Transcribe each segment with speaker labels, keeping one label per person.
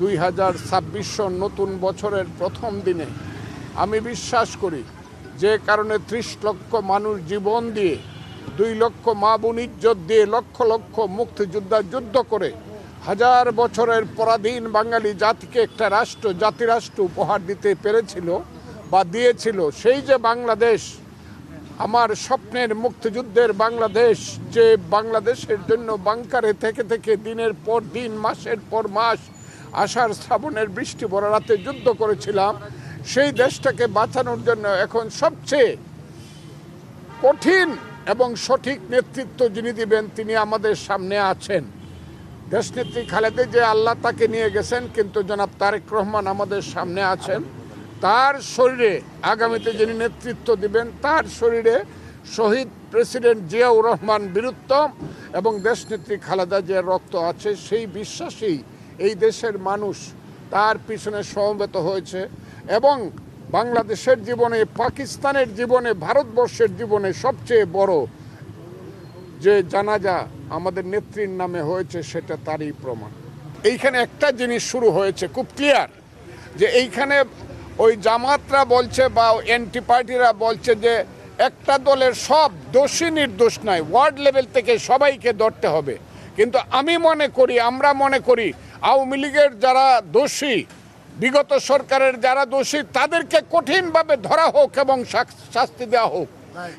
Speaker 1: দুই হাজার নতুন বছরের প্রথম দিনে। আমি বিশ্বাস করি, যে কারণে ত্রিশ লক্ষ মানুষ জীবন দিয়ে, দুই লক্ষ মা বোন দিয়ে লক্ষ লক্ষ মুক্তিযোদ্ধা যুদ্ধ করে, হাজার বছরের পরাধীন বাঙালি জাতিকে একটা রাষ্ট্র, জাতিরাষ্ট্র উপহার দিতে পেরেছিল বা দিয়েছিল, সেই যে বাংলাদেশ, আমার স্বপ্নের মুক্তিযুদ্ধের বাংলাদেশ, যে বাংলাদেশের জন্য বাংকারে থেকে থেকে দিনের পর দিন, মাসের পর মাস আষাঢ় শ্রাবণের বৃষ্টি ভরা রাতে যুদ্ধ করেছিলাম, সেই দেশটাকে বাঁচানোর জন্য এখন সবচেয়ে কঠিন এবং সঠিক নেতৃত্ব যিনি দিবেন, তিনি আমাদের সামনে আছেন। দেশনেত্রী খালেদা যে আল্লাহ তাকে নিয়ে গেছেন, কিন্তু জনাব তারেক রহমান আমাদের সামনে আছেন। তার শরীরে, আগামীতে যিনি নেতৃত্ব দিবেন, তার শরীরে শহীদ প্রেসিডেন্ট জিয়াউর রহমান বীরুত্তম এবং দেশনেত্রী খালেদা যে রক্ত আছে, সেই বিশ্বাসেই এই দেশের মানুষ তার পিছনে সমবেত হয়েছে এবং বাংলাদেশের জীবনে, পাকিস্তানের জীবনে, ভারতবর্ষের জীবনে সবচেয়ে বড় যে জানাজা আমাদের নেত্রীর নামে হয়েছে সেটা তারই প্রমাণ। এইখানে একটা জিনিস শুরু হয়েছে খুব ক্লিয়ার যে এইখানে ওই জামাতরা বলছে বা এনটি পার্টিরা বলছে যে একটা দলের সব দোষী নির্দোষ নয় ওয়ার্ড লেভেল থেকে সবাইকে ধরতে হবে। কিন্তু আমি মনে করি, আমরা মনে করি আওয়ামী লীগের যারা দোষী বিগত সরকারের যারা দোষী তাদেরকে কঠিনভাবে ধরা হোক এবং শাস্তি দেওয়া হোক।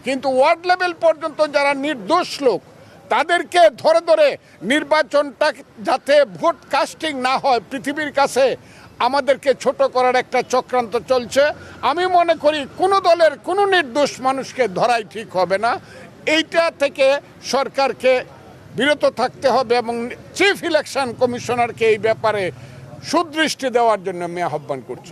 Speaker 1: কিন্তু ওয়ার্ড লেভেল পর্যন্ত যারা নির্দোষ লোক তাদেরকে ধরে ধরে নির্বাচনটা যাতে ভোট কাস্টিং না হয় পৃথিবীর কাছে আমাদেরকে ছোট করার একটা চক্রান্ত চলছে। আমি মনে করি কোনো দলের কোনো নির্দোষ মানুষকে ধরাই ঠিক হবে না। এইটা থেকে সরকারকে বিরত থাকতে হবে এবং চিফ ইলেকশন কমিশনারকে এই ব্যাপারে সুদৃষ্টি দেওয়ার জন্য আমি আহ্বান করছি।